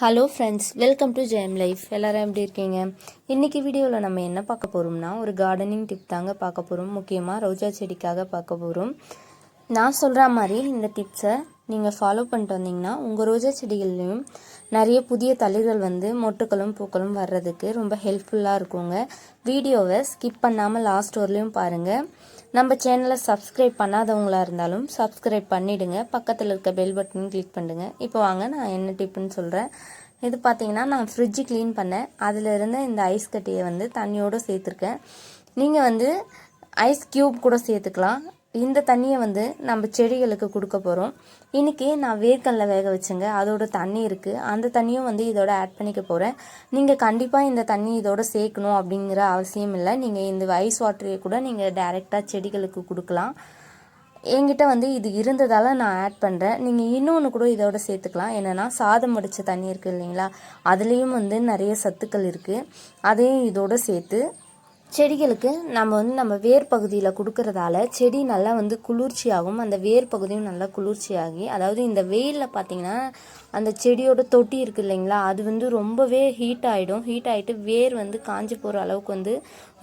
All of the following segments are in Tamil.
Hello friends welcome to Jayam life எல்லோரும் எப்படி இருக்கீங்க? இன்றைக்கி வீடியோவில் நம்ம என்ன பார்க்க போகிறோம்னா ஒரு கார்டனிங் டிப் தாங்க பார்க்க போகிறோம் முக்கியமாக ரோஜா செடிக்காக பார்க்க போகிறோம் நான் சொல்கிற மாதிரி இந்த டிப்ஸை நீங்கள் ஃபாலோ பண்ணிட்டு வந்தீங்கன்னா உங்கள் ரோஜா செடிகள்லையும் நிறைய புதிய தளிர்கள் வந்து மொட்டுக்களும் பூக்களும் வர்றதுக்கு ரொம்ப ஹெல்ப்ஃபுல்லாக இருக்குங்க. வீடியோவை ஸ்கிப் பண்ணாமல் லாஸ்ட் வரலையும் பாருங்கள் நம்ம சேனலை சப்ஸ்கிரைப் பண்ணாதவங்களா இருந்தாலும் சப்ஸ்கிரைப் பண்ணிவிடுங்க பக்கத்தில் இருக்க பெல் பட்டனும் கிளிக் பண்ணுங்க. இப்போ வாங்க நான் என்ன டிப்புன்னு சொல்கிறேன் இது பார்த்தீங்கன்னா நான் ஃப்ரிட்ஜு க்ளீன் பண்ணேன். அதில் இருந்த இந்த ஐஸ் கட்டியை வந்து தண்ணியோடு சேர்த்துருக்கேன். நீங்கள் வந்து ஐஸ் க்யூப் கூட சேர்த்துக்கலாம். இந்த தண்ணியை வந்து நம்ம செடிகளுக்கு கொடுக்க போகிறோம் இன்றைக்கி நான் வேர்க்கல்ல வேக வச்சுங்க. அதோட தண்ணி இருக்குது அந்த தண்ணியும் வந்து இதோட ஆட் பண்ணிக்க போகிறேன் நீங்கள் கண்டிப்பாக இந்த தண்ணி இதோட சேர்க்கணும் அப்படிங்கிற அவசியம் இல்லை. நீங்கள் இந்த ஐஸ் வாட்டரையே கூட நீங்கள் டைரெக்டாக செடிகளுக்கு கொடுக்கலாம். என்கிட்ட வந்து இது இருந்ததால் நான் ஆட் பண்ணுறேன் நீங்கள் இன்னொன்று கூட இதோட சேர்த்துக்கலாம். என்னென்னா சாதம் வடித்த தண்ணி இருக்குது இல்லைங்களா? அதுலேயும் வந்து நிறைய சத்துக்கள் இருக்குது அதையும் இதோட சேர்த்து செடிகளுக்கு நம்ம வந்து நம்ம வேர் பகுதியில் கொடுக்கறதால செடி நல்லா வந்து குளிர்ச்சியாகும். அந்த வேர் பகுதியும் நல்லா குளிர்ச்சியாகி அதாவது இந்த வெயிலில் பார்த்தீங்கன்னா அந்த செடியோட தொட்டி இருக்குது இல்லைங்களா அது வந்து ரொம்பவே ஹீட் ஆகிடும் ஹீட் ஆகிட்டு வேர் வந்து காஞ்சி போகிற அளவுக்கு வந்து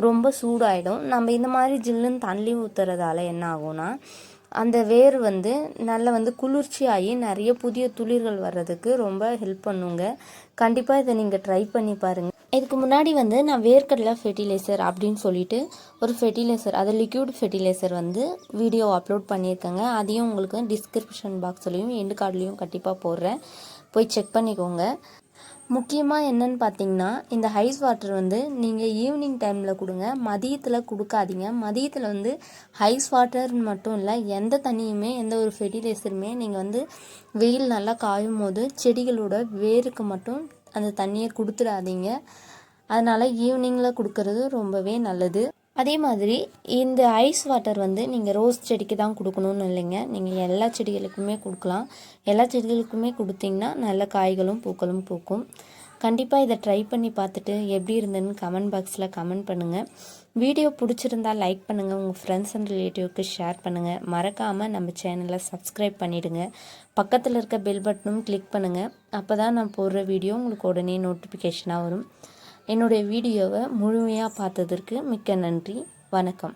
ரொம்ப சூடாகிடும் நம்ம இந்த மாதிரி ஜில்லுன்னு தண்ணி ஊற்றுறதால என்ன ஆகும்னா அந்த வேர் வந்து நல்லா வந்து குளிர்ச்சியாகி நிறைய புதிய துளிர்கள் வர்றதுக்கு ரொம்ப ஹெல்ப் பண்ணுங்க. கண்டிப்பாக இதை நீங்கள் ட்ரை பண்ணி பாருங்கள் இதுக்கு முன்னாடி வந்து நான் வேர்க்கடலை ஃபெர்டிலைசர் அப்படின்னு சொல்லிட்டு ஒரு ஃபெர்டிலைசர் அது லிக்யூட் ஃபெர்டிலைசர் வந்து வீடியோ அப்லோட் பண்ணியிருக்கேங்க. அதையும் உங்களுக்கு டிஸ்கிரிப்ஷன் பாக்ஸ்லையும் எண்டு கார்ட்லேயும் கண்டிப்பாக போடுறேன். போய் செக் பண்ணிக்கோங்க. முக்கியமாக என்னன்னு பார்த்தீங்கன்னா இந்த ஹைஸ் வாட்டர் வந்து நீங்கள் ஈவினிங் டைமில் கொடுங்க. மதியத்தில் கொடுக்காதீங்க. மதியத்தில் வந்து ஹைஸ் வாட்டர் மட்டும் இல்லை எந்த தண்ணியுமே எந்த ஒரு ஃபெர்டிலைசருமே நீங்கள் வந்து வெயில் நல்லா காயும் போது செடிகளோட வேருக்கு மட்டும் அந்த தண்ணியை கொடுத்துடாதீங்க. அதனால் ஈவினிங்கில் கொடுக்கறது ரொம்பவே நல்லது. அதே மாதிரி இந்த ஐஸ் வாட்டர் வந்து நீங்கள் ரோஸ் செடிக்கு தான் கொடுக்கணும்னு இல்லைங்க. நீங்கள் எல்லா செடிகளுக்குமே கொடுக்கலாம். எல்லா செடிகளுக்குமே கொடுத்தீங்கன்னா நல்ல காய்களும் பூக்களும் பூக்கும். கண்டிப்பாக இதை ட்ரை பண்ணி பார்த்துட்டு எப்படி இருந்ததுன்னு கமெண்ட் பாக்ஸில் கமெண்ட் பண்ணுங்கள் வீடியோ பிடிச்சிருந்தா லைக் பண்ணுங்கள் உங்கள் ஃப்ரெண்ட்ஸ் அண்ட் ரிலேட்டிவ்க்கு ஷேர் பண்ணுங்கள் மறக்காமல் நம்ம சேனலை சப்ஸ்கிரைப் பண்ணிவிடுங்க பக்கத்தில் இருக்க பெல் பட்டனும் கிளிக் பண்ணுங்கள் அப்போ தான் நான் போடுற வீடியோ உங்களுக்கு உடனே நோட்டிஃபிகேஷனாக வரும். என்னுடைய வீடியோவை முழுமையாக பார்த்ததற்கு மிக்க நன்றி. வணக்கம்.